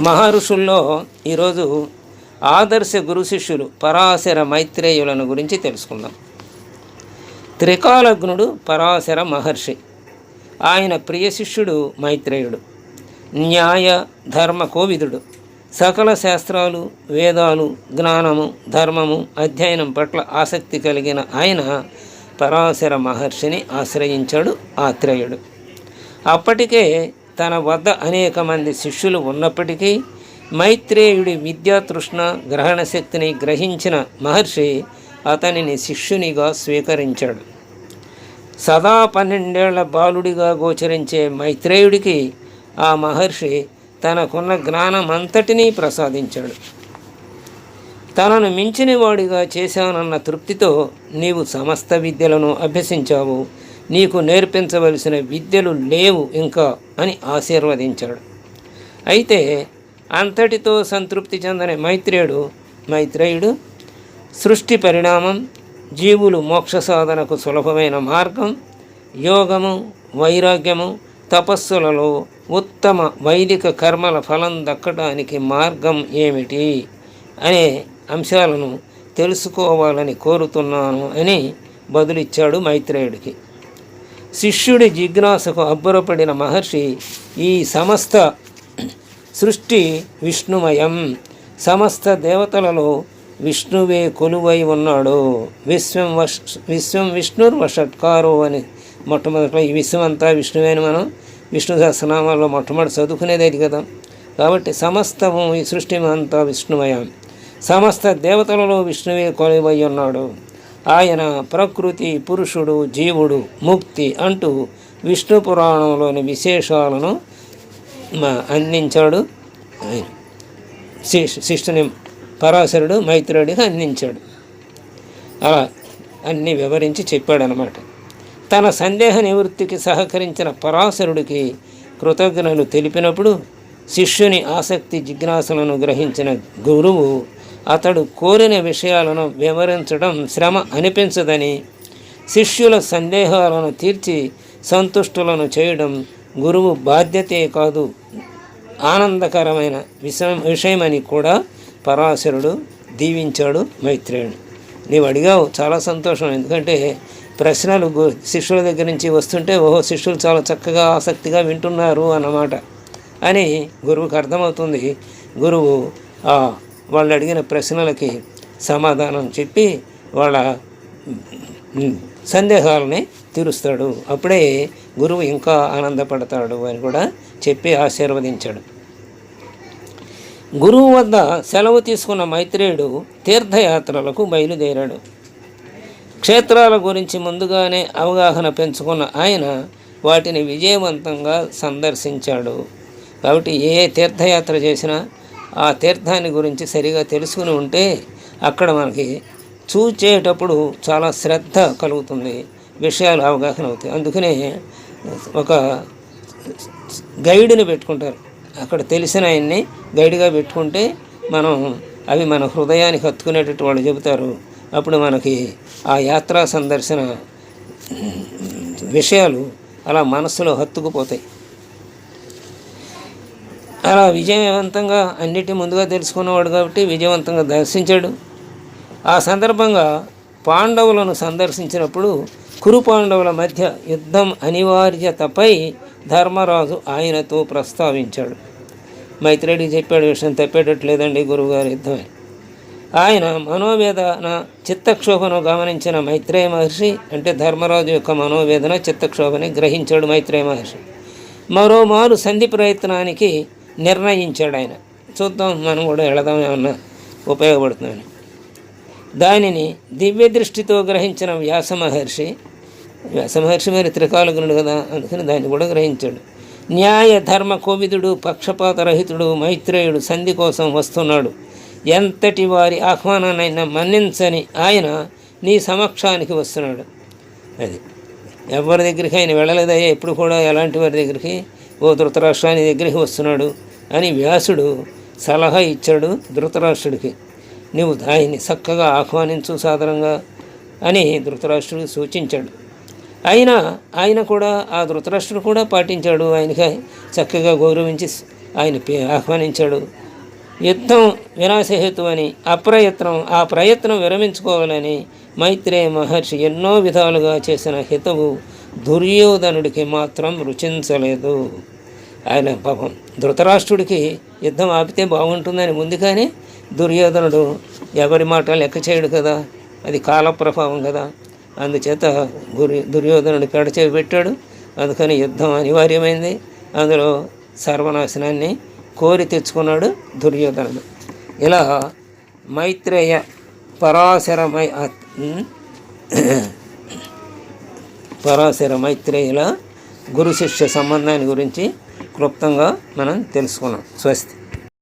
మహర్షుల్లో ఈరోజు ఆదర్శ గురు శిష్యులు పరాశర మైత్రేయులను గురించి తెలుసుకుందాం. త్రికాలగ్నుడు పరాశర మహర్షి. ఆయన ప్రియ శిష్యుడు మైత్రేయుడు. న్యాయ ధర్మ కోవిదుడు. సకల శాస్త్రాలు వేదాలు జ్ఞానము ధర్మము అధ్యయనం పట్ల ఆసక్తి కలిగిన ఆయన పరాశర మహర్షిని ఆశ్రయించాడు ఆత్రేయుడు. అప్పటికే తన వద్ద అనేక మంది శిష్యులు ఉన్నప్పటికీ మైత్రేయుడి విద్యాతృష్ణ గ్రహణ శక్తిని గ్రహించిన మహర్షి అతనిని శిష్యునిగా స్వీకరించాడు. సదా పన్నెండేళ్ళ బాలుడిగా గోచరించే మైత్రేయుడికి ఆ మహర్షి తనకున్న జ్ఞానమంతటినీ ప్రసాదించాడు. తనను మించిన వాడిగా చేశానన్న తృప్తితో నీవు సమస్త విద్యలను అభ్యసించావు. నీకు నేర్పించవలసిన విద్యలు లేవు ఇంకా అని ఆశీర్వదించాడు. అయితే అంతటితో సంతృప్తి చెందని మైత్రేయుడు మైత్రేయుడు సృష్టి పరిణామం జీవులు మోక్ష సాధనకు సులభమైన మార్గం యోగము వైరాగ్యము తపస్సులలో ఉత్తమ వైదిక కర్మల ఫలం దక్కడానికి మార్గం ఏమిటి అనే అంశాలను తెలుసుకోవాలని కోరుతున్నాను అని బదులిచ్చాడు మైత్రేయుడికి. శిష్యుడి జిజ్ఞాసకు అబ్బురపడిన మహర్షి ఈ సమస్త సృష్టి విష్ణుమయం. సమస్త దేవతలలో విష్ణువే కొలువై ఉన్నాడు. విశ్వం వష్ విశ్వం విష్ణుర్వషట్కారో అని మొట్టమొదట ఈ విశ్వం అంతా విష్ణువే అని మనం విష్ణు సహస్రనామాల్లో మొట్టమొదటి చదువుకునేది కదా. కాబట్టి సమస్తము ఈ సృష్టి అంతా విష్ణుమయం. సమస్త దేవతలలో విష్ణువే కొలువై ఉన్నాడు. ఆయన ప్రకృతి పురుషుడు జీవుడు ముక్తి అంటూ విష్ణు పురాణంలోని విశేషాలను అందించాడు ఆయన. శిష్యుని పరాశరుడు మైత్రుడిగా అందించాడు. అలా అన్నీ వివరించి చెప్పాడనమాట తన సందేహ నివృత్తికి సహకరించిన పరాశరుడికి కృతజ్ఞతలు తెలిపినప్పుడు శిష్యుని ఆసక్తి జిజ్ఞాసలను గ్రహించిన గురువు అతడు కోరిన విషయాలను వివరించడం శ్రమ అనిపించదని శిష్యుల సందేహాలను తీర్చి సంతుష్టులను చేయడం గురువు బాధ్యతే కాదు ఆనందకరమైన విషయం విషయమని కూడా పరాశరుడు దీవించాడు మైత్రేయుడు. నీవు అడిగావు చాలా సంతోషం. ఎందుకంటే ప్రశ్నలు గు- శిష్యుల దగ్గర నుంచి వస్తుంటే ఓహో శిష్యులు చాలా చక్కగా ఆసక్తిగా వింటున్నారు అన్నమాట అని గురువుకు అర్థమవుతుంది. గురువు ఆ వాళ్ళు అడిగిన ప్రశ్నలకి సమాధానం చెప్పి వాళ్ళ సందేహాలని తీరుస్తాడు. అప్పుడే గురువు ఇంకా ఆనందపడతాడు అని కూడా చెప్పి ఆశీర్వదించాడు. గురువు వద్ద సెలవు తీసుకున్న మైత్రేయుడు తీర్థయాత్రలకు బయలుదేరాడు. క్షేత్రాల గురించి ముందుగానే అవగాహన పెంచుకున్న ఆయన వాటిని విజయవంతంగా సందర్శించాడు. కాబట్టి ఏ తీర్థయాత్ర చేసినా ఆ తీర్థాన్ని గురించి సరిగా తెలుసుకుని ఉంటే అక్కడ మనకి చూచేటప్పుడు చాలా శ్రద్ధ కలుగుతుంది విషయాలు అవగాహన అవుతాయి. అందుకనే ఒక గైడ్ని పెట్టుకుంటారు. అక్కడ తెలిసిన ఆయన్ని గైడ్గా పెట్టుకుంటే మనం అవి మన హృదయానికి హత్తుకునేటట్టు వాళ్ళు చెబుతారు. అప్పుడు మనకి ఆ యాత్రా సందర్శన విషయాలు అలా మనస్సులో హత్తుకుపోతాయి. అలా విజయవంతంగా అన్నిటి ముందుగా తెలుసుకున్నవాడు కాబట్టి విజయవంతంగా దర్శించాడు. ఆ సందర్భంగా పాండవులను సందర్శించినప్పుడు కురు పాండవుల మధ్య యుద్ధం అనివార్యతపై ధర్మరాజు ఆయనతో ప్రస్తావించాడు. మైత్రేయుడికి చెప్పాడు విషయం తప్పేటట్లేదండి గురువుగారి యుద్ధమే. ఆయన మనోవేదన చిత్తక్షోభను గమనించిన మైత్రేయ మహర్షి అంటే ధర్మరాజు యొక్క మనోవేదన చిత్తక్షోభని గ్రహించాడు మైత్రేయ మహర్షి. మరోమారు సంధి ప్రయత్నానికి నిర్ణయించాడు ఆయన. చూద్దాం మనం కూడా వెళదాం ఏమన్నా ఉపయోగపడుతుందని. దానిని దివ్య దృష్టితో గ్రహించిన వ్యాస మహర్షి వ్యాస మహర్షి మరి త్రికాలకునుడు కదా అందుకని దాన్ని కూడా గ్రహించాడు. న్యాయ ధర్మ కోవిదుడు పక్షపాతరహితుడు మైత్రేయుడు సంధి కోసం వస్తున్నాడు. ఎంతటి వారి ఆహ్వానాన్నైనా మన్నించని ఆయన నీ సమక్షానికి వస్తున్నాడు. అది ఎవరి దగ్గరికి ఆయన వెళ్ళలేదయ్యా ఎప్పుడు కూడా ఎలాంటి వారి దగ్గరికి? ఓ ధృతరాష్ట్రాని దగ్గరికి వస్తున్నాడు. అని వ్యాసుడు సలహా ఇచ్చాడు ధృతరాష్ట్రుడికి. నువ్వు దానిని చక్కగా ఆహ్వానించు సాధారణంగా అని ధృతరాష్ట్రుడు సూచించాడు. అయినా ఆయన కూడా ఆ ధృతరాష్ట్రుడు కూడా పాటించాడు. ఆయనకి చక్కగా గౌరవించి ఆయన పే- ఆహ్వానించాడు. యుద్ధం వినాశహేతు అని అప్రయత్నం ఆ ప్రయత్నం విరమించుకోవాలని మైత్రేయ మహర్షి ఎన్నో విధాలుగా చేసిన హితవు దుర్యోధనుడికి మాత్రం రుచించలేదు. ఆయన పాపం ధృతరాష్ట్రుడికి యుద్ధం ఆపితే బాగుంటుందని ముందుగానే దుర్యోధనుడు ఎవరి మాట లెక్క చేయడు కదా? అది కాల ప్రభావం కదా. అందుచేత గురి దుర్యోధనుడు పెడచేవి పెట్టాడు. అందుకని యుద్ధం అనివార్యమైంది. అందులో సర్వనాశనాన్ని కోరి తెచ్చుకున్నాడు దుర్యోధనుడు. ఇలా మైత్రేయ పరాశరమై పరాశర మైత్రేయుల గురు శిష్య సంబంధాన్ని గురించి క్లుప్తంగా మనం తెలుసుకున్నాం. స్వస్తి.